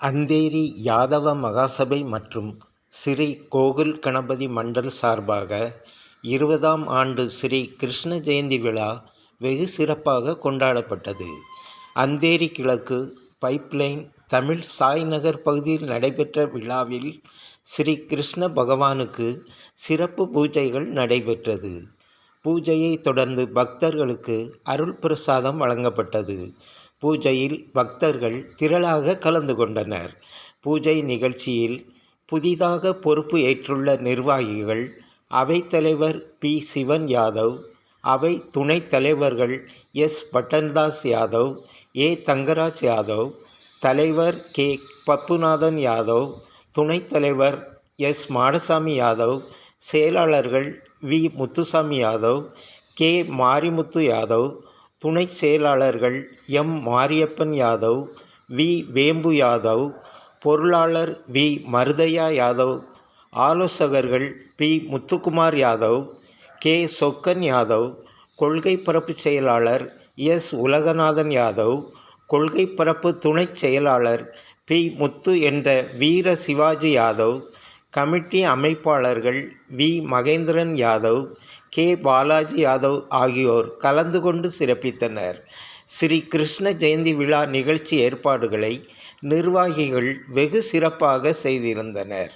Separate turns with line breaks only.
அந்தேரி யாதவ மகாசபை மற்றும் ஸ்ரீ கோகுல் கணபதி மண்டல் சார்பாக இருபதாம் ஆண்டு ஸ்ரீ கிருஷ்ண ஜெயந்தி விழா வெகு சிறப்பாக கொண்டாடப்பட்டது. அந்தேரி கிழக்கு பைப்லைன் தமிழ் சாய்நகர் பகுதியில் நடைபெற்ற விழாவில் ஸ்ரீ கிருஷ்ண பகவானுக்கு சிறப்பு பூஜைகள் நடைபெற்றது. பூஜையை தொடர்ந்து பக்தர்களுக்கு அருள் பிரசாதம் வழங்கப்பட்டது. பூஜையில் பக்தர்கள் திரளாக கலந்து கொண்டனர். பூஜை நிகழ்ச்சியில் புதிதாக பொறுப்பு ஏற்றுள்ள நிர்வாகிகள் அவைத்தலைவர் பி. சிவன் யாதவ் அவை துணைத் தலைவர்கள் எஸ். பட்டன்தாஸ் யாதவ் ஏ. தங்கராஜ் யாதவ் தலைவர் கே. பப்புநாதன் யாதவ் துணைத் தலைவர் எஸ். மாடசாமி யாதவ் செயலாளர்கள் வி. முத்துசாமி யாதவ் கே. மாரிமுத்து யாதவ் துணை செயலாளர்கள் எம். மாரியப்பன் யாதவ் வி. வேம்பு யாதவ் பொருளாளர் வி. மருதையா யாதவ் ஆலோசகர்கள் பி. முத்துக்குமார் யாதவ் கே. சொக்கன் யாதவ் கொள்கை பரப்பு செயலாளர் எஸ். உலகநாதன் யாதவ் கொள்கை பரப்பு துணைச் செயலாளர் பி. முத்து என்ற வீர சிவாஜி யாதவ் கமிட்டி அமைப்பாளர்கள் வி. மகேந்திரன் யாதவ் கே. பாலாஜி யாதவ் ஆகியோர் கலந்து கொண்டு சிறப்பித்தனர். ஸ்ரீ கிருஷ்ண ஜெயந்தி விழா நிகழ்ச்சி ஏற்பாடுகளை நிர்வாகிகள் வெகு சிறப்பாக செய்திருந்தனர்.